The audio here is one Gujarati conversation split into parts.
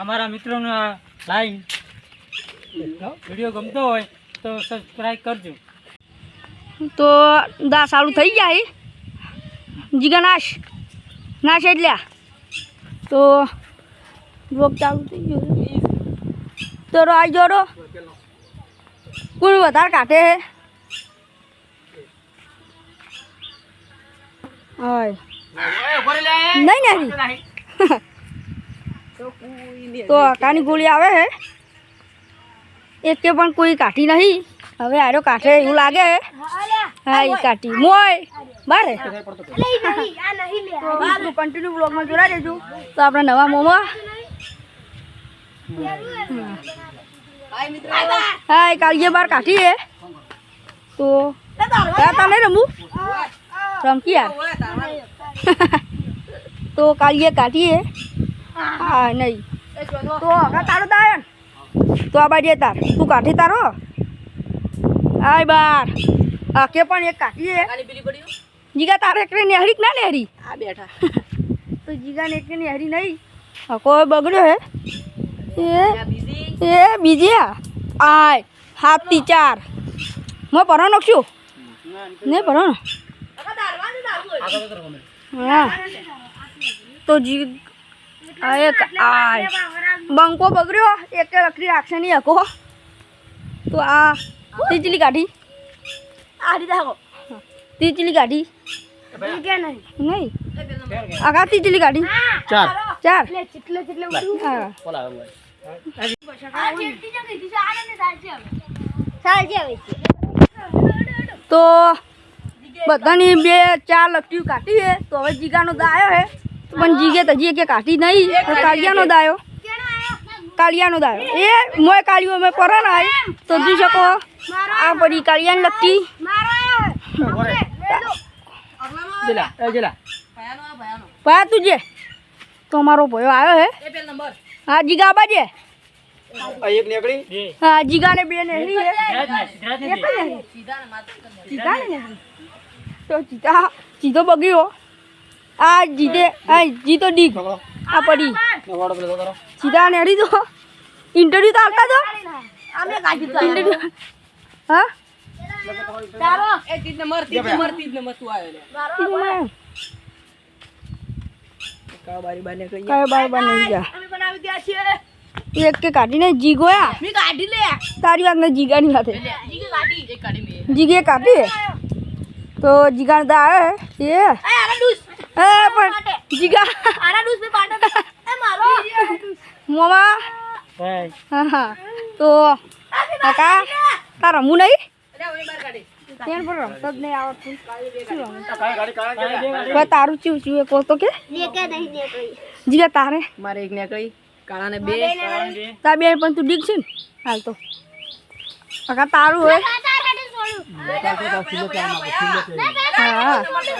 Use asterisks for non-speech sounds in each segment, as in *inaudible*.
અમારા મિત્રોને લાઈન. વીડિયો ગમતો હોય તો સબસ્ક્રાઈબ કરજો. તો દા સારું થઈ જાય. જીગા નાશ. નાશ એટલે. તો રોગ ચાલુ થઈ ગયો. તો રો આવી જોડો. કુલ વધારે કાઢે હે? હા નહીં નહીં. તો કાની ગોળી આવે હે? એક કે પણ કોઈ કાઢી નહીં. હવે આરો કાઢે એવું લાગે હે. હા એ કાઢી. મોય બારે તો કન્ટિન્યુ બ્લોગમાં જોડા દેજો. તો આપણે નવા મોમાં. હા એ કાળીએ બાર કાઢી હે. તો તને રમું? રમકી યાર. *laughs* તો કાળીએ કાઢી હે હા નહીં. તો હા તારો દાયન તો આ બાજુ તાર. તું કાઢી તારો આય બાર. આ કે પણ એક કાઠી જીગા તારે એકને નેહરી ના નેહરી? આ બેઠા. *laughs* તો જીગા ને એકને નેહરી નહીં. આ કોઈ બગડ્યો હે? એ? એ બીજી આય હાથથી ચાર. મેં ભરો નાખશું? નહીં ભરો ને હા. તો જી એક આ બંકો બગડ્યો એક લકડી રાખશે નહીં હકો તો આ તીચલી કાઢી. આ રીતે તીચલી કાઢી. નહીં. આખા તીચલી કાઢી? ચાર. ચાર. ચીટલે ચીટલે હા. તો બધાની બે ચાર લકડીઓ કાઢી તો હવે જીગાનો દાયો પણ જીગે તો કે કાઢી નહીં તો કાળિયાનો દાયો. કાળિયાનો દાયો. એ મોય કાળિયો મેં પર ને આઈ તો જી શકો આ પડી કાળિયાને લગતી જેલા તું જેલા પા તુજે તો મારો ભયો આવ્યો હે. એ પેલ નંબર. હા જીગા બાજે એક નીકળી? હા જીગાને બે નેહરી હે. સીધા ને ને. તો ચીતા ચીતો બગડ્યો. આ જીતે આ જીતો ડીક આ પડી. વાડો પેલો કરો સીધા નેડી દો. ઇન્ટરવ્યુ તો આવતા દો. અમે કાઢી ઇન્ટરવ્યુ હા? તારો. એ આવ્યો કઈ કયો બાર બાર જા અમે બનાવી દ્યા છીએ એક કે કાઢીને જીગોયા મી કાઢી લે. તારી વાત ને જીગાની સાથે ઈ કાઢી. એ કાઢી મે. જીગે કાપી તો જીગાને દા આવે. એ. ડૂસ એ પણ જીગા. આરા ડૂસ મે પાટો એ મારો. મોમા. ભાઈ હા તો કાકા તાર રમવું નહીં? અરે ઓય બાર કાઢી ત્યાં પણ રમતો જ નહીં આવડતું. શું તારું ચીવ ચીવ એ તો કે? જીગા તારે? મારે એક નીકળી કાળા ને બે તાર બે પણ તું ડીક છે ને. હાલ તો. કાકા તારું હોય. હા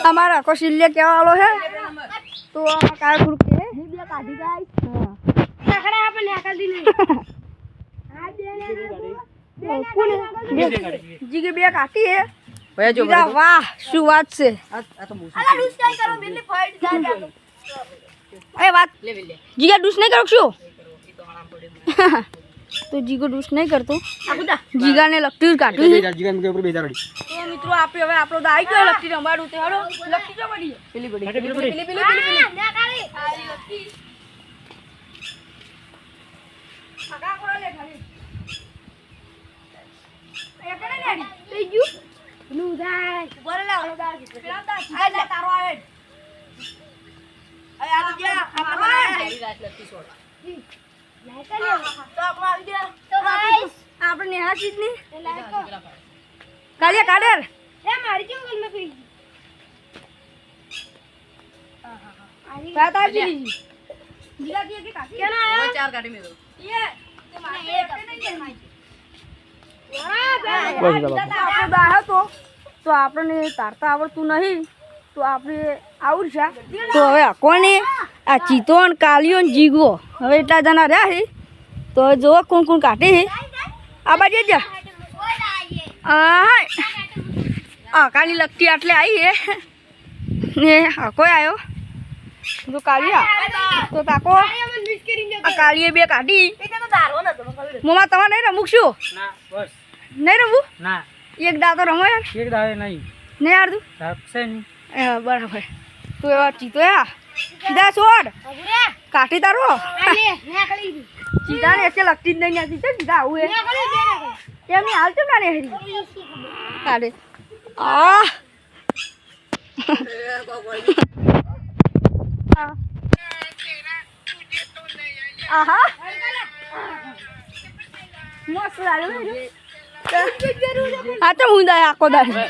અમારા આખો સિલ્લે કેવા વાળો છે તો આમાં કાય ગ્રુપ છે હા? કોને જીગે બે કાઢી હે. વાહ શું વાત છે? આ આ તો મૂસું એ વાત. લે લે જીગા ડુસ નહીં કરો શું? *laughs* તો આરામ પડે તો જીગો ડૂસ નહીં કરતો જીગાને લકટી કાઢ્યું છે જીગન કે ઉપર બેજા રડી તો મિત્રો આપણે હવે આપણો દાઈ ગયો લકટી રમાડું તે હાલો લકટી જો પડી પેલી બડી પેલી પડી. પેલી પેલી પેલી પેલી આગા કોરા લે ખાલી એ કરે ને આડી થઈ ગયું નું દાઈ બોલે લા ઓલો દાઈ પેલા દાઈ આ લે તારો આવે આ આ જે આપણે પેલી રાત લગતી છોડ તો આપણે આવી ગયા તો આપણે નેહાસી ની કાલિયા કાઢેર મારી કેવું ગલ મેં કરી રાત આવી લીધી જીગા કી કે કાકી કેના આયા ઓય ચાર કાઢી મેં ये તે નહીં આપણને તારતા આવડતું નહીં તો આપણે આવડશે તો હવે કોને? આ ચીતો ને કાલિયો ને જીગવો હવે એટલા જણા રહ્યા છે. તો જોવો કોણ કોણ કાઢે છે. આ બાજુ જા. આ કાલી લગતી આટલે આવી હે ને કોઈ આવ્યો જો કાલિયા તો તાકો. આ કાળીએ બે કાઢી. મોમાં તમારે નહીં રમું છું નહીં રમવું ના. એક દાદો રમો યાર. એક દાદો નહીં. નહીં યાર તું બરાબર. તું એવા ચીતો યા સીધા છોડ. કાઠી તારો. સીધા ને એટલે લગતી જ નહીં આવતી છે સીધા આવું એ એમની હાલ ચમ ના ને હેરી કાઢે. આ. આ. આહા મસ્ત આ તો હું દાય આખો દાય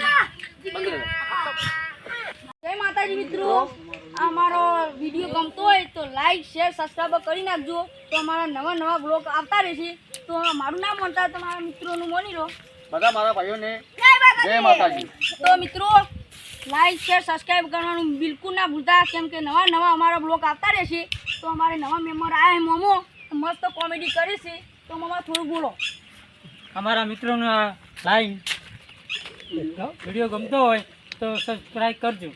જય માતાજી મિત્રો. આ મારો વીડિયો ગમતો હોય તો લાઈક શેર સબસ્ક્રાઈબ કરી નાખજો. તો અમારા નવા નવા બ્લોગ આવતા રહેશે. તો મારું નામ મળતા તમારા મિત્રોનું મોની લો બધા મારા ભાઈઓને જય માતાજી. તો મિત્રો લાઈક શેર સબસ્ક્રાઈબ કરવાનું બિલકુલ ના ભૂલતા કેમ કે નવા નવા અમારા બ્લોગ આવતા રહેશે. તો અમારે નવા મેમ્બર આવે છે મોમો. મસ્ત કોમેડી કરે તો મમ્મા થોડું બોલો. અમારા મિત્રોને લાઈવ વીડિયો ગમતો હોય તો સબસ્ક્રાઈબ કરજો.